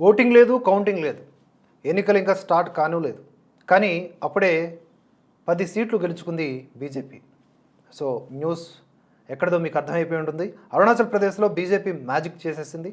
Voting లేదు counting లేదు. ఎన్నికలు ఇంకా స్టార్ట్ కానూ లేదు. కానీ అప్పుడే పది సీట్లు గెలుచుకుంది బీజేపీ. సో న్యూస్ ఎక్కడదో మీకు అర్థమైపోయి ఉంటుంది. అరుణాచల్ ప్రదేశ్లో బీజేపీ మ్యాజిక్ చేసేసింది.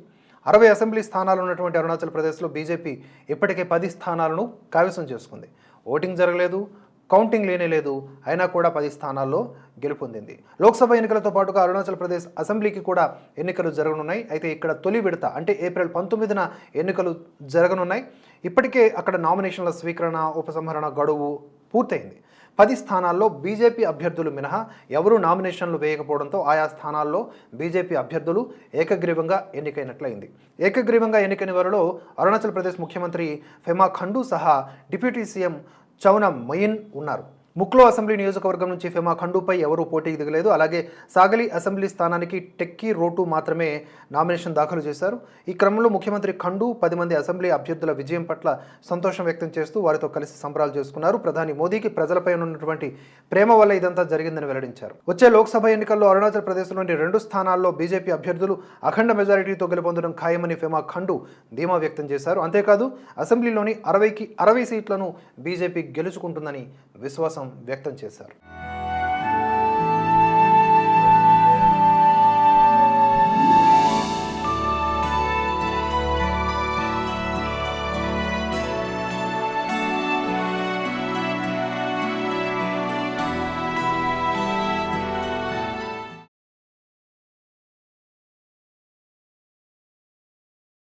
అరవై అసెంబ్లీ స్థానాలు ఉన్నటువంటి అరుణాచల్ ప్రదేశ్లో బీజేపీ ఇప్పటికే పది స్థానాలను కైవసం చేసుకుంది. ఓటింగ్ జరగలేదు కౌంటింగ్ లేనే లేదు. అయినా కూడా పది స్థానాల్లో గెలుపొందింది. లోక్సభ ఎన్నికలతో పాటుగా అరుణాచల్ ప్రదేశ్ అసెంబ్లీకి కూడా ఎన్నికలు జరగనున్నాయి. అయితే ఇక్కడ తొలి విడత అంటే ఏప్రిల్ పంతొమ్మిదిన ఎన్నికలు జరగనున్నాయి. ఇప్పటికే అక్కడ నామినేషన్ల స్వీకరణ ఉపసంహరణ గడువు పూర్తయింది. పది స్థానాల్లో బీజేపీ అభ్యర్థులు మినహా ఎవరూ నామినేషన్లు వేయకపోవడంతో ఆయా స్థానాల్లో బీజేపీ అభ్యర్థులు ఏకగ్రీవంగా ఎన్నికైనట్లయింది. ఏకగ్రీవంగా ఎన్నికైన వారిలో అరుణాచల్ ప్రదేశ్ ముఖ్యమంత్రి ఫెమా ఖండు సహా డిప్యూటీ సీఎం చౌన మొయిన్ ఉన్నారు. ముక్లో అసెంబ్లీ నియోజకవర్గం నుంచి ఫెమా ఖండూపై ఎవరూ పోటీకి దిగలేదు. అలాగే సాగలి అసెంబ్లీ స్థానానికి టెక్కీ రోటు మాత్రమే నామినేషన్ దాఖలు చేశారు. ఈ క్రమంలో ముఖ్యమంత్రి ఖండు పది మంది అసెంబ్లీ అభ్యర్థుల విజయం పట్ల సంతోషం వ్యక్తం చేస్తూ వారితో కలిసి సంబరాలు చేసుకున్నారు. ప్రధాని మోదీకి ప్రజలపై ఉన్నటువంటి ప్రేమ వల్ల ఇదంతా జరిగిందని వెల్లడించారు. వచ్చే లోక్సభ ఎన్నికల్లో అరుణాచల్ ప్రదేశ్లోని రెండు స్థానాల్లో బీజేపీ అభ్యర్థులు అఖండ మెజారిటీతో గెలుపొందడం ఖాయమని ఫెమా ఖండు ధీమా వ్యక్తం చేశారు. అంతేకాదు అసెంబ్లీలోని అరవైకి అరవై సీట్లను బీజేపీ గెలుచుకుంటుందని విశ్వాసం వ్యక్తం చేశారు.